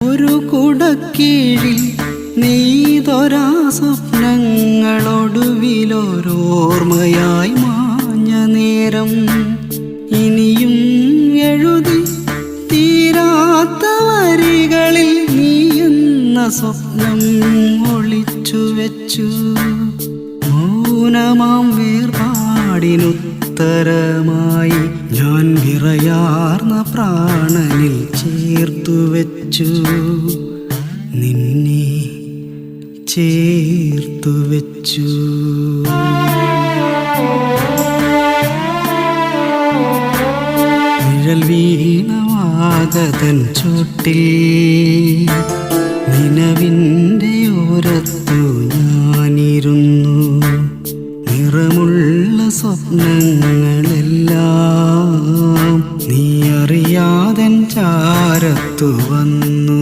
ഒരു കുടക്കീഴിൽ നീതൊരാ സ്വപ്നങ്ങളൊടുവിലൊരോർമ്മയായി മാഞ്ഞ നേരം. ഇനിയും എഴുതി തീരാത്ത വരികളിൽ നീ എന്ന സ്വപ്നം ഒളിച്ചു വെച്ചു. മൗനമാം വേർപാടിനുത്തരമായി ഞാൻ വിറയാർന്ന പ്രാണനിൽ ചേർത്തു വെച്ചു നിന്നെ ചേർത്തു വെച്ചു നിഴൽ വീണവാകതൻ ചോട്ടിൽ നിലവിന്റെ ഓരത്തു ഞാനിരുന്നു. നിറമുള്ള സ്വപ്നങ്ങളെല്ലാം നീ അറിയാതൻ പുറത്തു വന്നു.